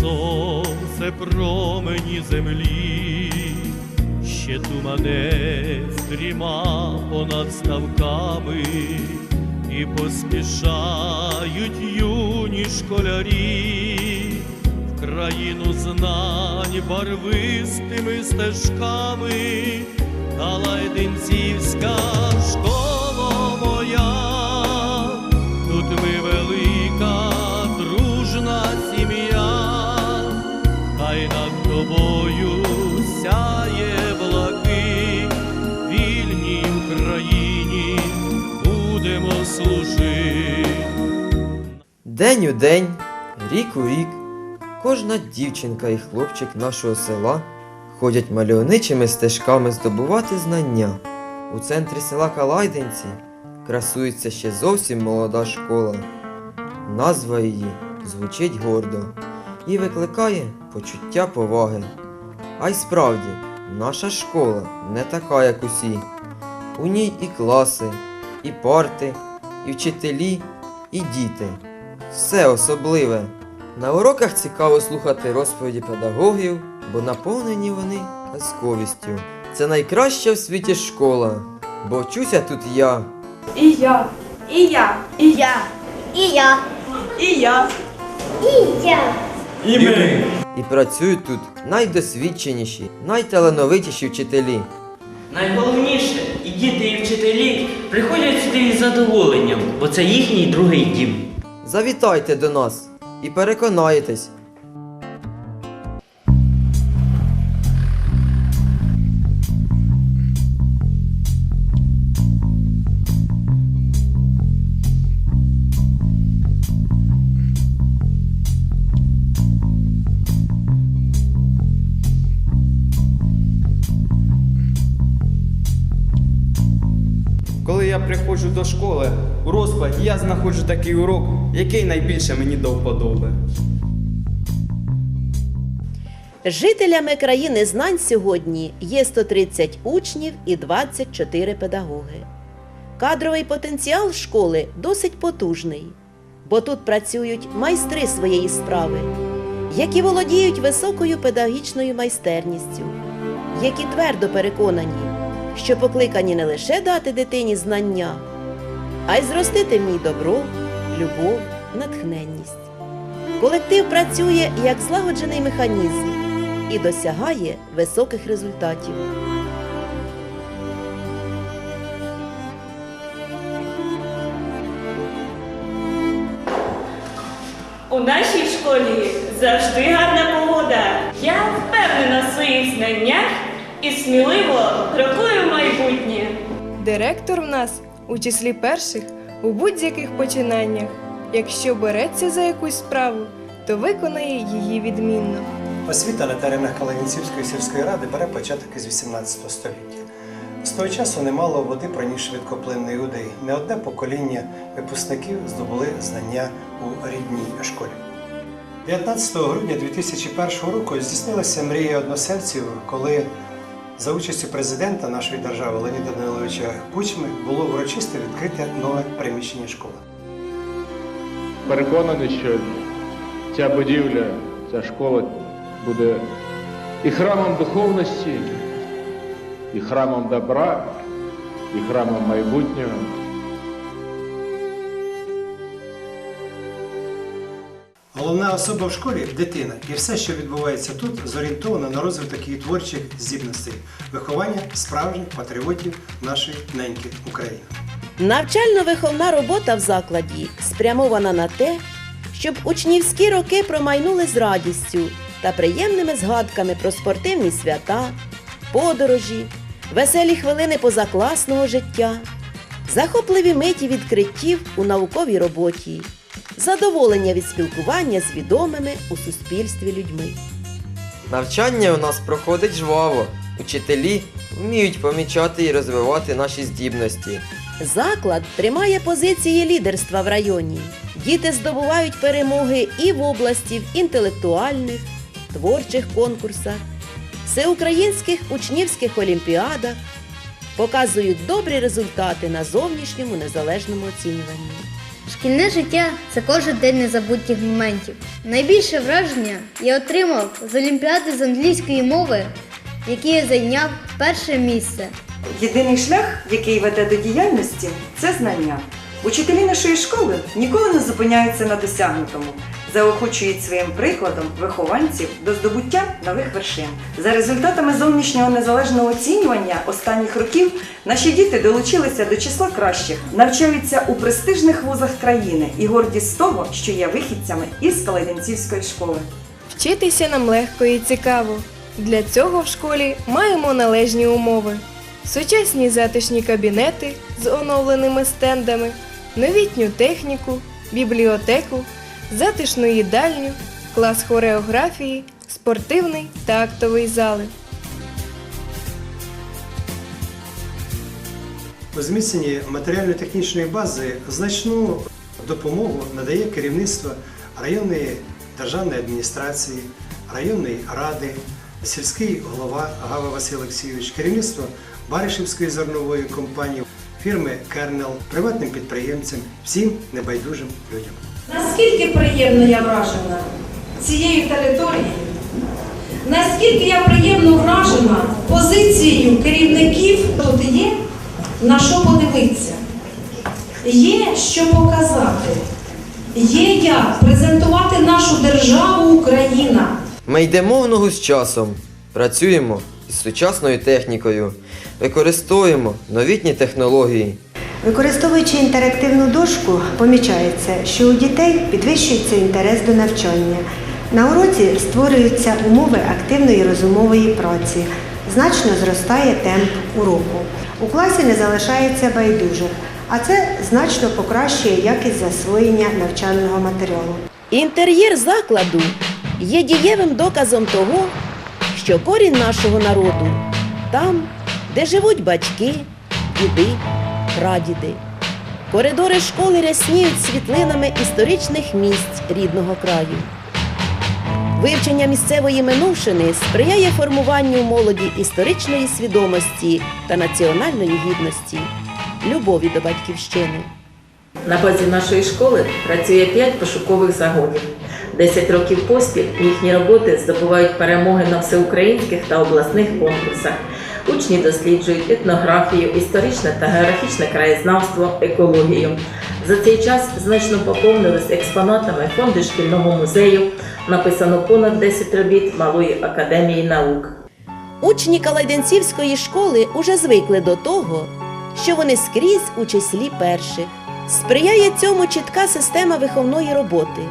сонце промені землі, ще туманець дріма понад ставками, і поспішають юні школярі в країну знань барвистими стежками, та лайденцівська тобою сяє блакить, вільній Україні будемо служити. День у день, рік у рік, кожна дівчинка і хлопчик нашого села ходять мальовничими стежками здобувати знання. У центрі села Калайденці красується ще зовсім молода школа. Назва її звучить гордо і викликає почуття поваги. А й справді, наша школа не така, як усі. У ній і класи, і парти, і вчителі, і діти. Все особливе. На уроках цікаво слухати розповіді педагогів, бо наповнені вони казковістю. Це найкраща в світі школа, бо вчуся тут я. І я, і я, І я. І я. і я. І я. І працюють тут найдосвідченіші, найталановитіші вчителі. Найголовніше, і діти, і вчителі приходять сюди із задоволенням, бо це їхній другий дім. Завітайте до нас і переконаєтесь, приходжу до школи, у розкладі я знаходжу такий урок, який найбільше мені до вподоби. Жителями країни знань сьогодні є 130 учнів і 24 педагоги. Кадровий потенціал школи досить потужний, бо тут працюють майстри своєї справи, які володіють високою педагогічною майстерністю, які твердо переконані, що покликані не лише дати дитині знання, а й зростити в ній добро, любов, натхненність. Колектив працює як злагоджений механізм і досягає високих результатів. У нашій школі завжди гарна погода. Я впевнена в своїх знаннях і сміливо крокую в майбутнє. Директор в нас у числі перших у будь-яких починаннях. Якщо береться за якусь справу, то виконає її відмінно. Освіта на теренах Калинівцівської сільської ради бере початок із 18 століття. З того часу немало води проніс швидкоплинний удей. Не одне покоління випускників здобули знання у рідній школі. 19 грудня 2001 року здійснилася мрія односельців, коли за участю президента нашої держави Леоніда Даниловича Кучми було урочисто відкрите нове приміщення школи. переконаний, що ця будівля, ця школа буде і храмом духовності, і храмом добра, і храмом майбутнього. Головна особа в школі дитина, і все, що відбувається тут, зорієнтовано на розвиток її творчих здібностей, виховання справжніх патріотів нашої неньки України. Навчально-виховна робота в закладі спрямована на те, щоб учнівські роки промайнули з радістю та приємними згадками про спортивні свята, подорожі, веселі хвилини позакласного життя, захопливі миті відкриттів у науковій роботі, задоволення від спілкування з відомими у суспільстві людьми. навчання у нас проходить жваво. Учителі вміють помічати і розвивати наші здібності. Заклад тримає позиції лідерства в районі. Діти здобувають перемоги і в області в інтелектуальних, творчих конкурсах, всеукраїнських учнівських олімпіадах, показують добрі результати на зовнішньому незалежному оцінюванні. Шкільне життя це кожен день незабутніх моментів. Найбільше враження я отримав з Олімпіади з англійської мови, в я зайняв перше місце. Єдиний шлях, який веде до діяльності, це знання. Учителі нашої школи ніколи не зупиняються на досягнутому, заохочують своїм прикладом вихованців до здобуття нових вершин. За результатами зовнішнього незалежного оцінювання останніх років наші діти долучилися до числа кращих, навчаються у престижних вузах країни і горді з того, що є вихідцями із Калайденцівської школи. Вчитися нам легко і цікаво. Для цього в школі маємо належні умови: сучасні затишні кабінети з оновленими стендами, новітню техніку, бібліотеку, затишну їдальню, клас хореографії, спортивний та актовий зали. У зміцненні матеріально-технічної бази значну допомогу надає керівництво районної державної адміністрації, районної ради, сільський голова Гава Василь Олексійович, керівництво Баришівської зернової компанії, фірми Кернел, приватним підприємцям, всім небайдужим людям. Наскільки приємно я вражена цією територією, наскільки я приємно вражена позицією керівників, тут є? На що подивитися, є що показати, є як презентувати нашу державу Україна. Ми йдемо в ногу з часом, працюємо із сучасною технікою, використовуємо новітні технології. Використовуючи інтерактивну дошку, помічається, що у дітей підвищується інтерес до навчання. На уроці створюються умови активної розумової праці, значно зростає темп уроку. У класі не залишається байдужих, а це значно покращує якість засвоєння навчального матеріалу. Інтер'єр закладу є дієвим доказом того, що корінь нашого народу там, де живуть батьки, діди, прадіди. Коридори школи рясніють світлинами історичних місць рідного краю. Вивчення місцевої минувшини сприяє формуванню молоді історичної свідомості та національної гідності, любові до батьківщини. На базі нашої школи працює 5 пошукових загонів. 10 років поспіль їхні роботи здобувають перемоги на всеукраїнських та обласних конкурсах. Учні досліджують етнографію, історичне та географічне краєзнавство, екологію. За цей час значно поповнились експонатами фонди шкільного музею. Написано понад 10 робіт Малої академії наук. Учні Калайденцівської школи уже звикли до того, що вони скрізь у числі перших. Сприяє цьому чітка система виховної роботи.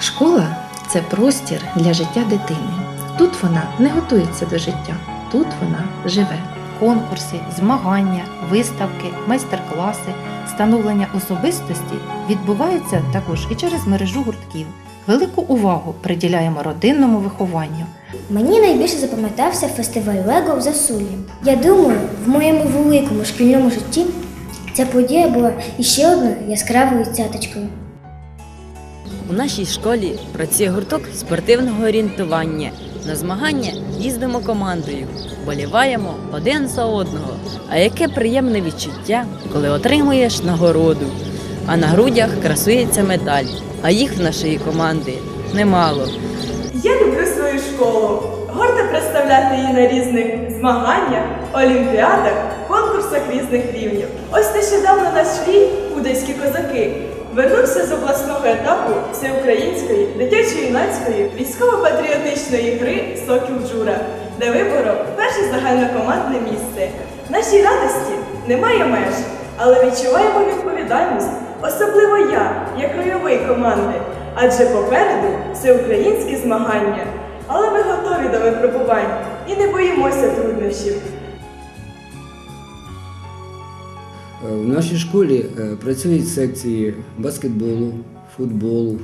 Школа це простір для життя дитини. Тут вона не готується до життя, тут вона живе. Конкурси, змагання, виставки, майстер-класи, становлення особистості відбуваються також і через мережу гуртків. Велику увагу приділяємо родинному вихованню. Мені найбільше запам'ятався фестиваль Лего в Засулі. Я думаю, в моєму великому шкільному житті ця подія була іще одною яскравою цяточкою. У нашій школі працює гурток спортивного орієнтування. На змагання їздимо командою, боліваємо один за одного. А яке приємне відчуття, коли отримуєш нагороду. А на грудях красується медаль, а їх в нашої команди немало. Я люблю свою школу. Гордо представляти її на різних змаганнях, олімпіадах, конкурсах різних рівнів. Ось нещодавно наш рік Удайські козаки вернувся з обласного етапу всеукраїнської дитячо-юнацької військово-патріотичної гри Сокіл Джура, де виборов перше загальнокомандне місце. Нашій радості немає меж, але відчуваємо відповідальність, особливо я, як ройовий команди, адже попереду всеукраїнські змагання. Але ми готові до випробувань і не боїмося труднощів. В нашій школі е, працюють секції баскетболу, футболу,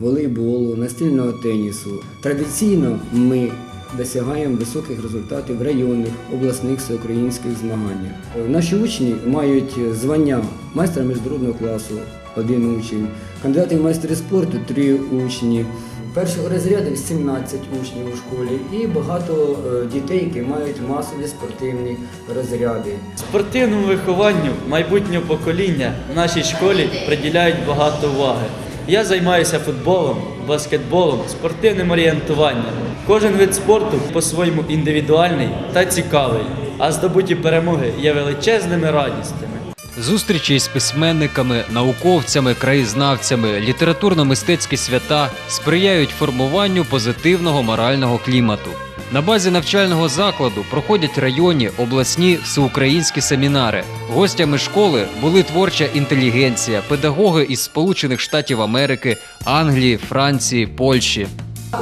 волейболу, настільного тенісу. Традиційно ми досягаємо високих результатів в районних, обласних всеукраїнських змаганнях. Е, Наші учні мають звання майстра міжнародного класу, один учень, кандидати в майстри спорту, три учні, першого розряду 17 учнів у школі і багато е, дітей, які мають масові спортивні розряди. Спортивному вихованню майбутнього покоління в нашій школі приділяють багато уваги. Я займаюся футболом, баскетболом, спортивним орієнтуванням. Кожен вид спорту по-своєму індивідуальний та цікавий, а здобуті перемоги є величезними радістями Зустрічі з письменниками, науковцями, краєзнавцями, літературно-мистецькі свята сприяють формуванню позитивного морального клімату. На базі навчального закладу проходять районні, обласні, всеукраїнські семінари. Гостями школи були творча інтелігенція, педагоги із Сполучених Штатів Америки, Англії, Франції, Польщі.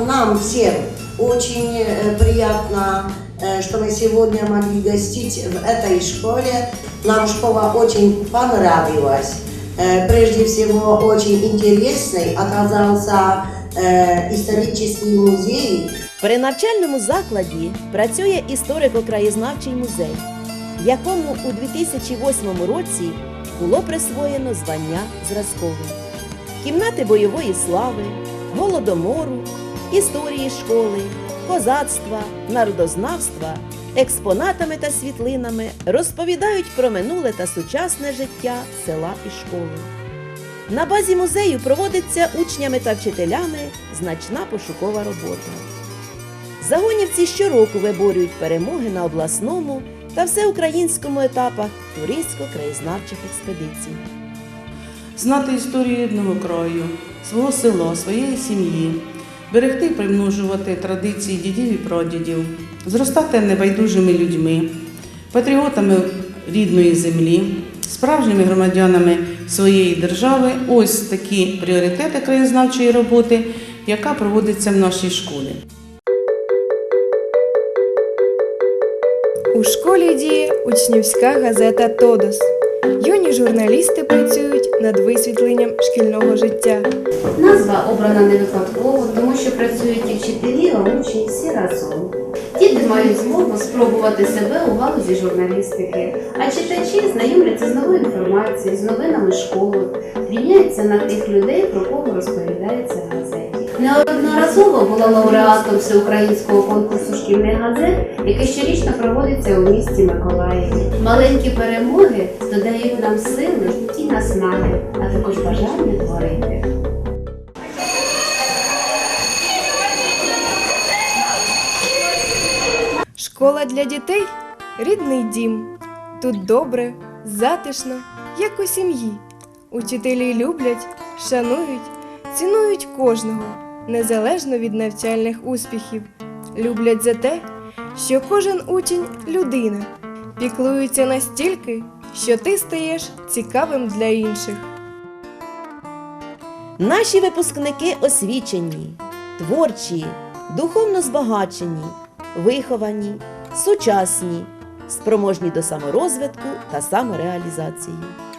Нам всем очень э, приятно, э, что мы сегодня могли гостить в этой школе. Нам школа очень понравилась. Э, Прежде всего, очень интересный оказался э, исторический музей. При навчальному закладі працює історико-краєзнавчий музей, якому у 2008 році було присвоєно звання зразкове. Кімнати бойової слави, голодомору, історії школи, козацтва, народознавства, експонатами та світлинами розповідають про минуле та сучасне життя села і школи. На базі музею проводиться учнями та вчителями значна пошукова робота. Загонівці щороку виборюють перемоги на обласному та всеукраїнському етапах туристсько-краєзнавчих експедицій. знати історію рідного краю, свого села, своєї сім'ї, берегти і примножувати традиції дідів і прадідів, зростати небайдужими людьми, патріотами рідної землі, справжніми громадянами своєї держави ось такі пріоритети краєзнавчої роботи, яка проводиться в нашій школі. У школі діє учнівська газета Тодос. Юні журналісти працюють над висвітленням шкільного життя. Назва обрана не випадково, тому що працюють і вчителі, а учні всі разом. Діти мають змогу спробувати себе у галузі журналістики, а читачі знайомляться з новою інформацією, з новинами школи, рівняються на тих людей, про кого розповідається газеті. Неодноразово була лауреатом всеукраїнського конкурсу шкільних газет, який щорічно проводиться у місті Миколаєві. Маленькі перемоги додають нам сили і наснаги, а також бажання творити. Школа для дітей рідний дім. Тут добре, затишно, як у сім'ї. Учителі люблять, шанують, цінують кожного, незалежно від навчальних успіхів. Люблять за те, що кожен учень людина, піклуються настільки, що ти стаєш цікавим для інших. Наші випускники освічені, творчі, духовно збагачені, виховані, сучасні, спроможні до саморозвитку та самореалізації.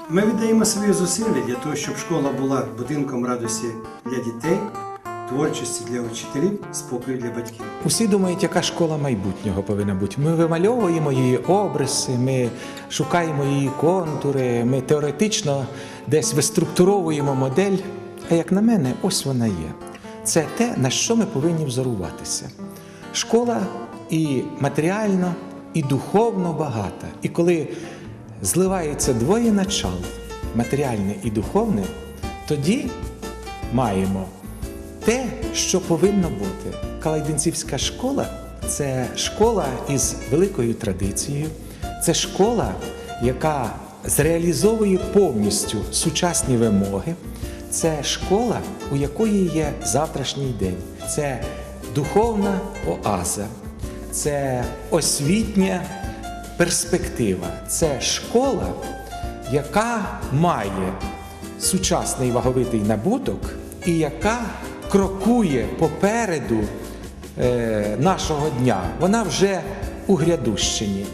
Ми віддаємо свої зусилля для того, щоб школа була будинком радості для дітей, творчості для учителів, спокою для батьків. Усі думають, яка школа майбутнього повинна бути. Ми вимальовуємо її обриси, ми шукаємо її контури, ми теоретично десь виструктуровуємо модель. А як на мене, ось вона є. Це те, на що ми повинні взоруватися. Школа і матеріально, і духовно багата. І коли зливається двоє начал, матеріальне і духовне, тоді маємо те, що повинно бути. Калайденцівська школа це школа із великою традицією, це школа, яка зреалізовує повністю сучасні вимоги. Це школа, у якої є завтрашній день. Це духовна оаза, це освітня перспектива. Це школа, яка має сучасний ваговитий набуток і яка крокує попереду е, нашого дня. Вона вже у грядущині.